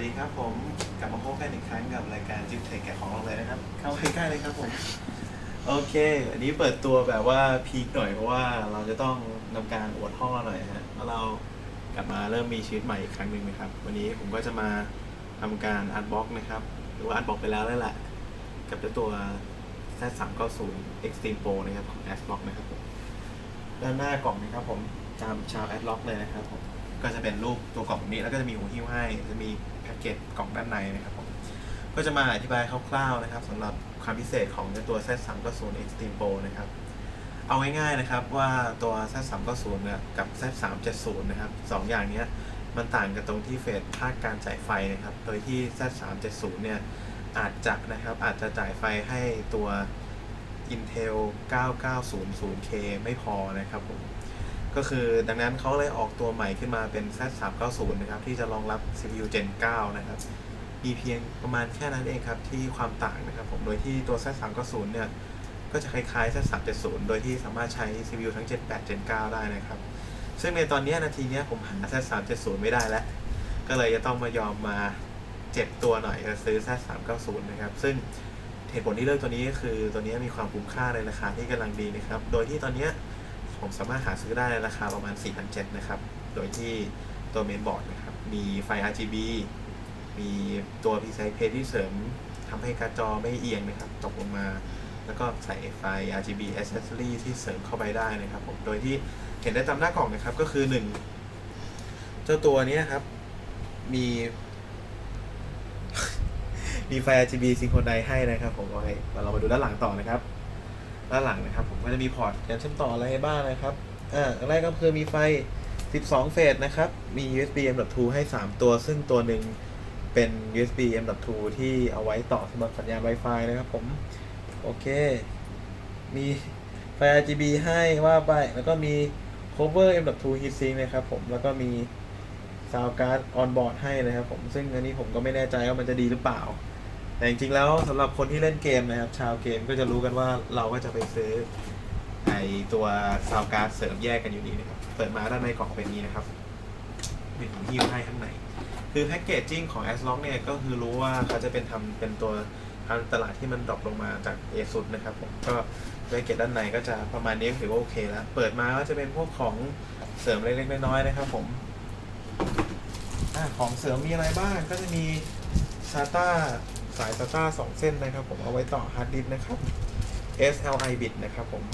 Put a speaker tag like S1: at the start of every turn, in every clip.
S1: วัสดีครับผมกลับมาพบกันอีกครั้งกับรายการจิ๊บเทคแกะของเราเลยนะครับ เข้าใกล้ๆเลยครับผม โอเค อันนี้เปิดตัวแบบว่าพีคหน่อยเพราะว่าเราจะต้องทำการอวดห้องเราหน่อยฮะแล้วเรากลับมาเริ่มมีชีวิตใหม่อีกครั้งหนึ่งนะครับ วันนี้ผมก็จะมาทำการอัดบล็อกนะครับ หรือว่าอัดบล็อกไปแล้วนั่นแหละ กับเจ้าตัว Z390 Extreme Pro นะครับของ a s b l o c k นะครับผมด้านหน้ากล่องนะครับผมตามชาวแอดล็อกเลยนะครับผม ก็จะเป็นรูปตัวกล่องแบบนี้แล้วก็จะมีหูหิ้วให้จะมีแพ็กเกจกล่องด้านในนะครับผมก็จะมาอธิบายคร่าวๆนะครับสำหรับความพิเศษของตัว Z390 Extreme Pro นะครับเอาง่ายๆนะครับว่าตัว Z390 เนี่ยกับ Z370 นะครับสองอย่างนี้มันต่างกันตรงที่เฟสภาคการจ่ายไฟนะครับ โดยที่ Z370 เนี่ยอาจจะนะครับอาจจะจ่ายไฟให้ตัว Intel 9900K ไม่พอนะครับผม ก็คือดังนั้นเขาเลยออกตัวใหม่ขึ้นมาเป็น Z390 นะครับ ที่จะรองรับ CPU Gen 9 นะครับ มีเพียงประมาณแค่นั้นเองครับที่ความต่างนะครับผมโดยที่ตัว Z390 เนี่ยก็จะคล้ายๆ Z370 โดยที่สามารถใช้ CPU ทั้ง Gen 8 Gen 9 ได้นะครับ ซึ่งในตอนนี้นาทีนี้ผมหา Z370 ไม่ได้แล้ว ก็เลยจะต้องมายอมมาเจ็บตัวหน่อยซื้อ Z390 นะครับ ซึ่งเหตุผลที่เลือกตัวนี้ก็คือตัวนี้มีความคุ้มค่าในราคาที่กำลังดีนะครับ โดยที่ตอนนี้ ผมสามารถหาซื้อได้ในราคาประมาณ 4,700นะครับ โดยที่ตัวเมนบอร์ดนะครับ มีไฟ RGB มีตัว PCIe Pay ที่เสริมทำให้การ์ดจอไม่เอียงนะครับ ตกลงมา แล้วก็ใส่ไฟ RGB accessory ที่เสริมเข้าไปได้นะครับผม โดยที่เห็นได้ตามหน้ากล่องนะครับ ก็คือ 1 เจ้าตัวนี้ครับ มี มีไฟ RGB ซิงโครไนให้นะครับผมโอเคเรามาดูด้านหลังต่อนะครับ ด้านหลังนะครับ ผมก็จะมีพอร์ตการเชื่อมต่ออะไรให้บ้างนะครับอ่าแรกก็คือมีไฟ 12 เฟสนะครับ มี USB M.2 ให้ 3 ตัว ซึ่งตัวหนึ่งเป็น USB M.2 ที่เอาไว้ต่อสำหรับสัญญาณ Wi-Fi นะครับผม โอเค มีไฟ RGB ให้ว่าไป แล้วก็มี cover M.2 heatsink นะครับผม แล้วก็มี sound card on board ให้นะครับผม ซึ่งอันนี้ผมก็ไม่แน่ใจว่ามันจะดีหรือเปล่า แต่จริงๆแล้วสำหรับคนที่เล่นเกมนะครับ ชาวเกมก็จะรู้กันว่าเราก็จะไปซื้อไอตัวซาวการ์ดเสริมแยกกันอยู่ดีนะครับ เปิดมาด้านในกล่องเป็นนี้นะครับมีถุงหิ้วให้ข้างใน คือแพ็กเกจจิ้งของ a s l o c k เนี่ยก็คือรู้ว่าเขาจะเป็นทำเป็นตัวทางตลาดที่มันดรอปลงมาจาก ASUS นะครับผมก็แพ็กเกจด้านในก็จะประมาณนี้ถือว่าโอเคแล้ว เปิดมาก็จะเป็นพวกของเสริมเล็กๆน้อยๆนะครับผมอะของเสริมมีอะไรบ้างก็จะมี SATA สาย SATA 2 เส้นนะครับผมเอาไว้ต่อฮาร์ดดิสก์นะครับ SLI bit นะครับผม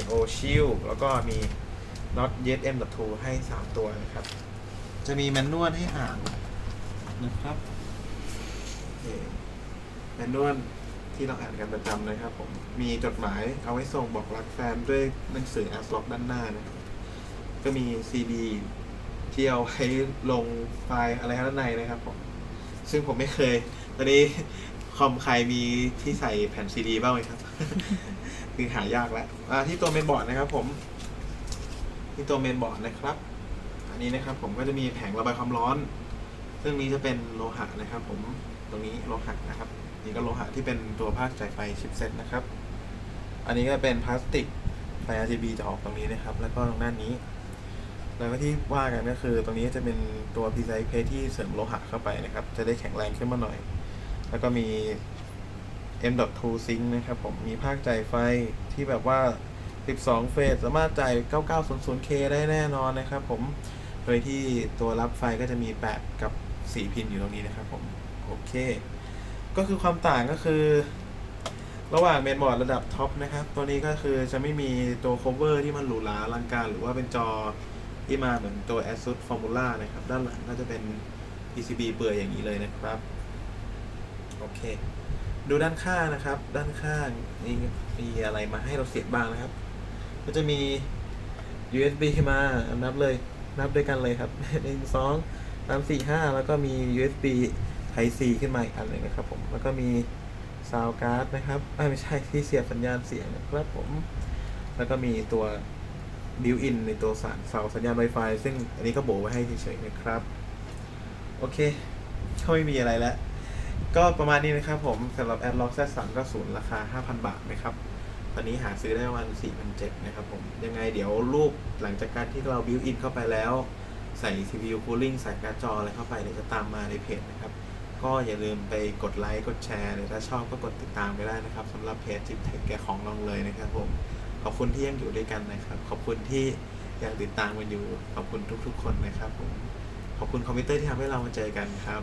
S1: IO shield แล้วก็มี not yet M.2 ให้ 3 ตัวนะครับ จะมีแมนนวลให้อ่านนะครับแมนนวลที่เราอ่านกันประจำนะครับผม มีจดหมายเอาไว้ส่งบอกรักแฟนด้วยหนังสือ a s l o c k ด้านหน้านะครับ ก็มี CD ที่เอาไว้ลงไฟล์อะไรด้านในนะครับผม ซึ่งผมไม่เคย ตอนนี้คอมใครมีที่ใส่แผ่นซีดีบ้างไหมครับ คือหายากแล้วอ่าที่ตัวเมนบอร์ดนะครับ ผม ที่ตัวเมนบอร์ดนะครับ อันนี้นะครับ ผมก็จะมีแผงระบายความร้อนซึ่งนี้จะเป็นโลหะนะครับ ผมตรงนี้โลหะนะครับ นี่ก็โลหะที่เป็นตัวภาคจ่ายไฟชิปเซ็ตนะครับ อันนี้ก็เป็นพลาสติกไฟ RGB จะออกตรงนี้นะครับ แล้วก็ตรงด้านนี้ แล้วก็ที่ว่ากันก็คือ ตรงนี้จะเป็นตัว PCI Express ที่เสริมโลหะเข้าไปนะครับ จะได้แข็งแรงขึ้นมาหน่อย แล้วก็มี M.2 Sync นะครับผมมีภาคจ่ายไฟที่แบบว่า 12 เฟสสามารถจ่าย 9900K ได้แน่นอนนะครับผม โดยที่ตัวรับไฟก็จะมี 8 กับ 4 พินอยู่ตรงนี้นะครับผมโอเค ก็คือความต่างก็คือ ระหว่างเมนบอร์ดระดับท็อปนะครับ ตัวนี้ก็คือจะไม่มีตัว cover ที่มันหรูหราลังการ หรือว่าเป็นจอที่มาเหมือนตัว ASUS Formula นะครับ ด้านหลังก็จะเป็น PCB เปลือยอย่างนี้เลยนะครับ อเค ดูด้านข้างนะครับ ด้านข้างนี่มีอะไรมาให้เราเสียบบ้างนะครับ ก็จะมี USB มานับเลยนับด้วยกันเลยครับหนึ่งสองสามสี่ห้าแล้วก็มี USB Type C ขึ้นมาอีกอันหนึ่งนะครับ ผมแล้วก็มี Sound Card นะครับไม่ใช่ที่เสียบสัญญาณเสียงนะครับผม แล้วก็มีตัว built in ในตัวสารเสาสัญญาณ Wi-Fi ซึ่งอันนี้ก็โบไว้ให้เฉยๆนะครับ โอเคก็ไม่มีอะไรแล้ว ก็ประมาณนี้นะครับผมสำหรับ a d l o c k Z3 ก็ศูนย์ราคา 5,000 บาทนะครับ ตอนนี้หาซื้อได้ประมาณ4,700นะครับผมยังไงเดี๋ยวรูปหลังจากการที่เรา build in เข้าไปแล้ว ใส่ CPU cooling ใส่การ์ดจออะไรเข้าไปเดี๋ยวจะตามมาในเพจนะครับ ก็อย่าลืมไปกดไลค์กดแชร์หรือถ้าชอบก็กดติดตามไปได้นะครับสำหรับเพจจิบเทคแกของลองเลยนะครับผมขอบคุณที่ยังอยู่ด้วยกันนะครับ ขอบคุณที่ยังติดตามกันอยู่ขอบคุณทุกๆ คนนะครับผมขอบคุณคอมพิวเตอร์ที่ทำให้เรามาเจอกันครับ